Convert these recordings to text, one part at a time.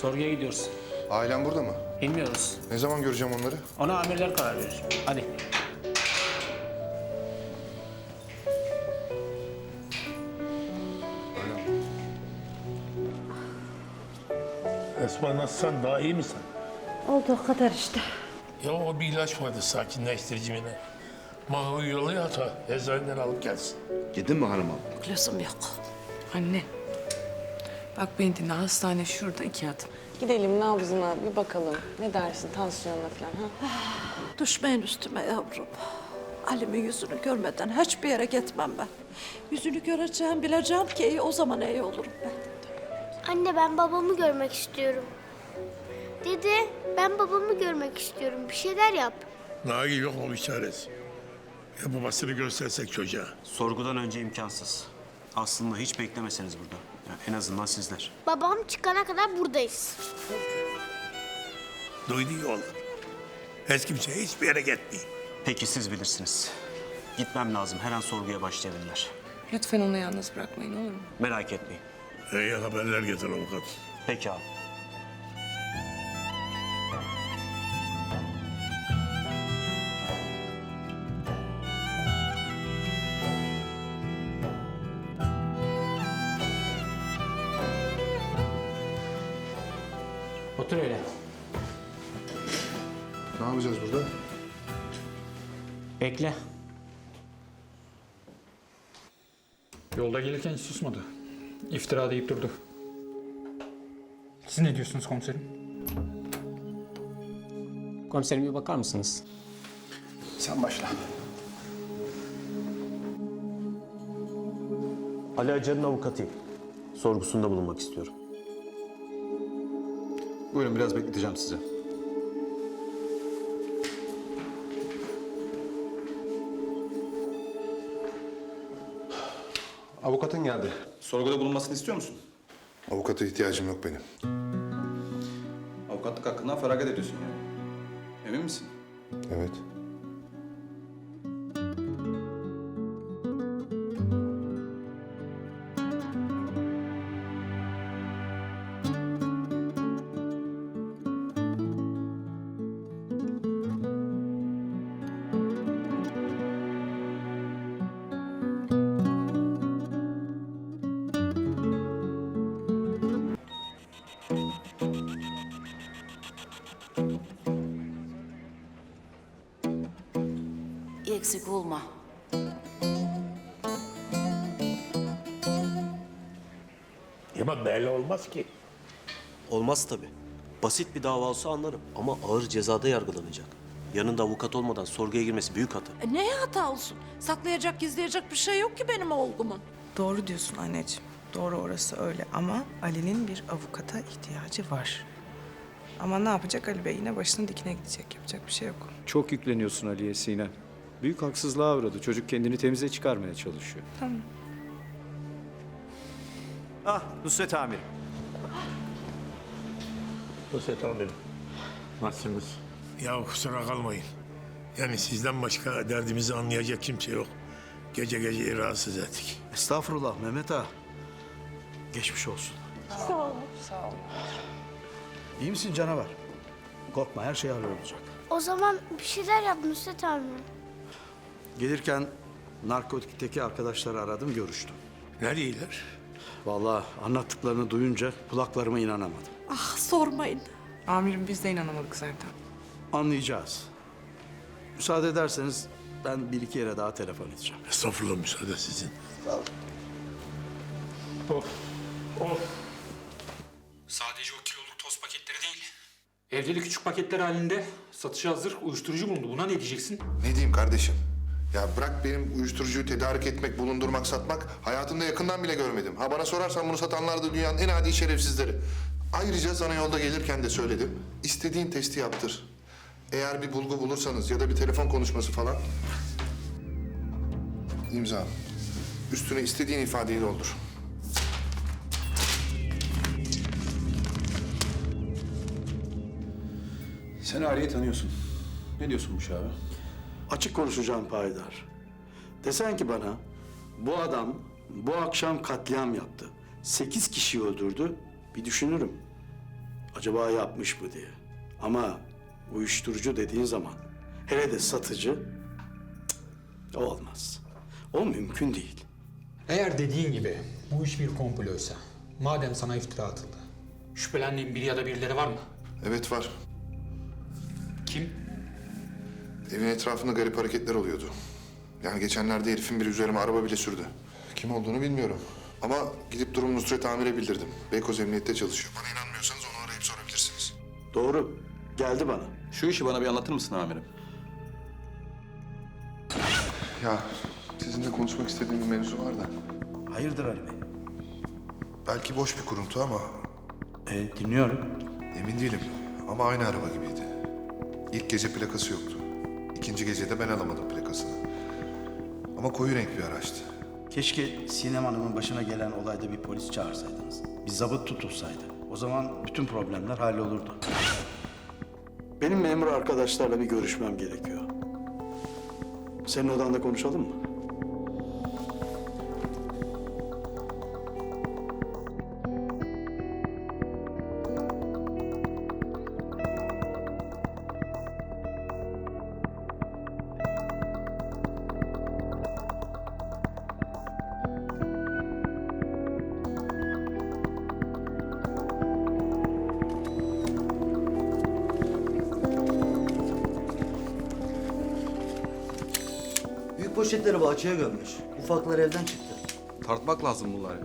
Sorguya gidiyoruz. Ailen burada mı? Bilmiyoruz. Ne zaman göreceğim onları? Ona amirler karar verir. Hadi. Esma nasılsın? Daha iyi misin? Olduğu kadar işte. Ya o bir ilaç vardı sakinleştirici mi ne? Mahu yolu ata eczaneden alıp gelsin. Gidin mi hanım abla? Lüzum yok. Anne. Bak beni dinle. Hastane şurada iki adım. Gidelim nabzına bir bakalım. Ne dersin tansiyonuna falan ha? Düşmeyin üstüme yavrum. Ali'min yüzünü görmeden hiçbir yere gitmem ben. Yüzünü göreceğim, bileceğim ki iyi, o zaman iyi olurum ben. Anne ben babamı görmek istiyorum. Dede ben babamı görmek istiyorum. Bir şeyler yap. Nail yok bir çaresi? Ya babasını göstersek çocuğa. Sorgudan önce imkansız. Aslında hiç beklemeseniz burada. En azından sizler. Babam çıkana kadar buradayız. Duydu ya oğlum. Hiç kimse hiçbir yere gitmeyin. Peki siz bilirsiniz. Gitmem lazım. Her an sorguya başlayabilirler. Lütfen onu yalnız bırakmayın olur mu? Merak etmeyin. İyi haberler getir avukat. Peki abi. Otur öyle. Ne yapacağız burada? Bekle. Yolda gelirken hiç susmadı. İftira deyip durdu. Siz ne diyorsunuz komiserim? Komiserim bir bakar mısınız? Sen başla. Ali Acar'ın avukatıyım. Sorgusunda bulunmak istiyorum. Buyurun biraz bekleteceğim sizi. Avukatın geldi. Sorguda bulunmasını istiyor musun? Avukata ihtiyacım yok benim. Avukatlık hakkından feragat ediyorsun yani. Emin misin? Evet. Eksik olma. Ama böyle olmaz ki. Olmaz tabii. Basit bir dava olsa anlarım ama ağır cezada yargılanacak. Yanında avukat olmadan sorguya girmesi büyük hata. E, neye hata olsun? Saklayacak, gizleyecek bir şey yok ki benim oğlumun. Doğru diyorsun anneciğim. Doğru orası öyle ama Ali'nin bir avukata ihtiyacı var. Ama ne yapacak Ali Bey? Yine başının dikine gidecek. Yapacak bir şey yok. Çok yükleniyorsun Ali'ye Sinem. Büyük haksızlığa uğradı. Çocuk kendini temize çıkarmaya çalışıyor. Ah Nusret amirim. Nusret amirim. Nasılsınız? Ya kusura kalmayın. Yani sizden başka derdimizi anlayacak kimse yok. Gece gece rahatsız ettik. Estağfurullah Mehmet ağa. Geçmiş olsun. Sağ olun. İyi misin canavar? Korkma her şey hallolacak. O zaman bir şeyler yap Nusret abi. Gelirken narkotikteki arkadaşları aradım görüştüm. Ne diyorlar? Vallahi anlattıklarını duyunca kulaklarıma inanamadım. Ah sormayın. Amirim biz de inanamadık zaten. Anlayacağız. Müsaade ederseniz ben bir iki yere daha telefon edeceğim. Estağfurullah müsaade sizin. Sadece o kiloluk toz paketleri değil. Evde de küçük paketler halinde satışa hazır uyuşturucu bulundu. Buna ne diyeceksin? Ne diyeyim kardeşim? Ya bırak benim uyuşturucuyu tedarik etmek, bulundurmak, satmak. Hayatımda yakından bile görmedim. Ha bana sorarsan bunu satanlar da dünyanın en adi şerefsizleri. Ayrıca sana yolda gelirken de söyledim. İstediğin testi yaptır. Eğer bir bulgu bulursanız ya da bir telefon konuşması falan... imza. Üstüne istediğin ifadeyi doldur. Sen Ali'yi tanıyorsun. Ne diyorsun bu abi? Açık konuşacağım Payidar. Desen ki bana bu adam bu akşam katliam yaptı. Sekiz kişi öldürdü. Bir düşünürüm. Acaba yapmış mı diye. Ama uyuşturucu dediğin zaman hele de satıcı cık, olmaz. O mümkün değil. Eğer dediğin gibi bu iş bir komploysa, madem sana iftira atıldı, şüphelendiğin biri ya da birileri var mı? Evet var. Kim? Evin etrafında garip hareketler oluyordu. Yani geçenlerde herifin biri üzerime araba bile sürdü. Kim olduğunu bilmiyorum. Ama gidip durumu Nusret Amir'e bildirdim. Beykoz Emniyet'te çalışıyor. Bana inanmıyorsanız onu arayıp sorabilirsiniz. Doğru. Geldi bana. Şu işi bana bir anlatır mısın amirim? Ya sizinle konuşmak istediğim bir mevzu var da. Hayırdır Ali Bey? Belki boş bir kuruntu ama E, dinliyorum. emin değilim. Ama aynı araba gibiydi. İlk gece plakası yoktu. İkinci gecede ben alamadım plakasını. Ama koyu renk bir araçtı. Keşke Sinem Hanım'ın başına gelen olayda bir polis çağırsaydınız. Bir zabıt tutulsaydı. O zaman bütün problemler hallolurdu. Benim memur arkadaşlarla bir görüşmem gerekiyor. Senin odanda konuşalım mı? Poşetleri bahçeye gömmüş. Ufaklar evden çıktı. Tartmak lazım bunları.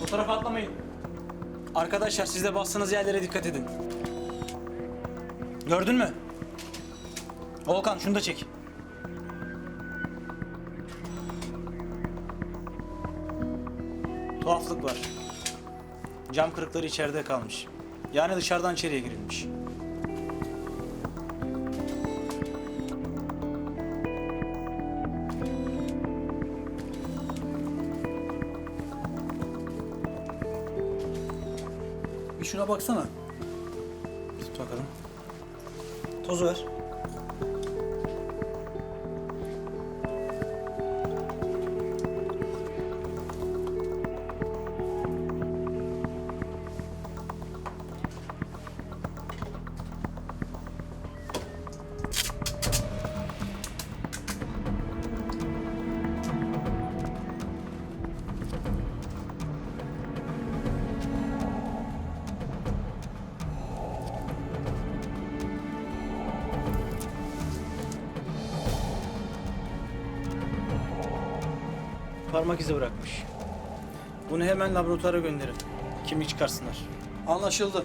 Fotoğraf atlamayın. Arkadaşlar siz de bastığınız yerlere dikkat edin. Gördün mü? Volkan şunu da çek. Tuhaflık var. Cam kırıkları içeride kalmış. Yani dışarıdan içeriye girilmiş. Şuna baksana. Tut bakalım. Toz ver. Parmak izi bırakmış. Bunu hemen laboratuvara gönderin. Kimlik çıkarsınlar. Anlaşıldı.